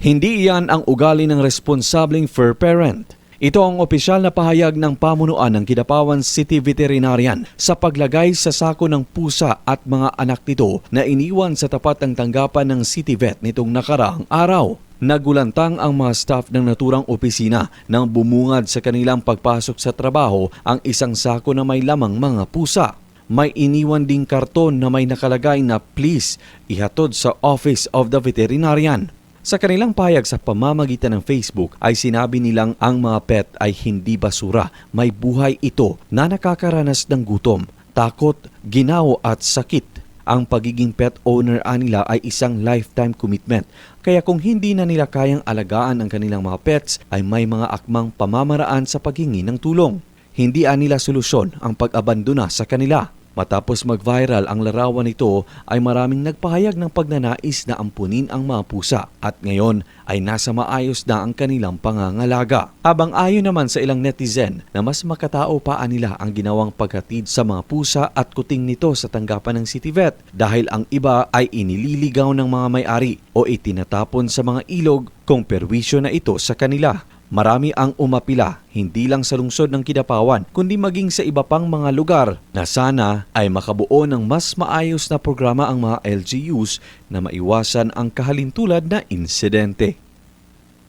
Hindi iyan ang ugali ng responsableng fur parent. Ito ang opisyal na pahayag ng pamunuan ng Kidapawan City Veterinarian sa paglagay sa sako ng pusa at mga anak nito na iniwan sa tapat ng tanggapan ng City Vet nitong nakaraang araw. Nagulantang ang mga staff ng naturang opisina nang bumungad sa kanilang pagpasok sa trabaho ang isang sako na may lamang mga pusa. May iniwan ding karton na may nakalagay na please ihatod sa Office of the Veterinarian. Sa kanilang payag sa pamamagitan ng Facebook ay sinabi nilang ang mga pet ay hindi basura, may buhay ito na nakakaranas ng gutom, takot, ginaw at sakit. Ang pagiging pet owner anila ay isang lifetime commitment. Kaya kung hindi na nila kayang alagaan ang kanilang mga pets ay may mga akmang pamamaraan sa paghingi ng tulong. Hindi anila solusyon ang pag-abandona sa kanila. Matapos mag-viral ang larawan nito ay maraming nagpahayag ng pagnanais na ampunin ang mga pusa at ngayon ay nasa maayos na ang kanilang pangangalaga. Habang ayon naman sa ilang netizen na mas makatao pa nila ang ginawang paghatid sa mga pusa at kuting nito sa tanggapan ng City Vet dahil ang iba ay inililigaw ng mga may-ari o itinatapon sa mga ilog kung perwisyo na ito sa kanila. Marami ang umapila, hindi lang sa lungsod ng Kidapawan, kundi maging sa iba pang mga lugar na sana ay makabuo ng mas maayos na programa ang mga LGUs na maiwasan ang kahalintulad na insidente.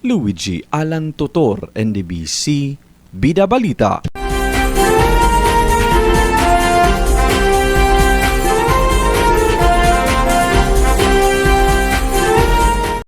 Luigi Alan Tutor, NDBC, Bida Balita.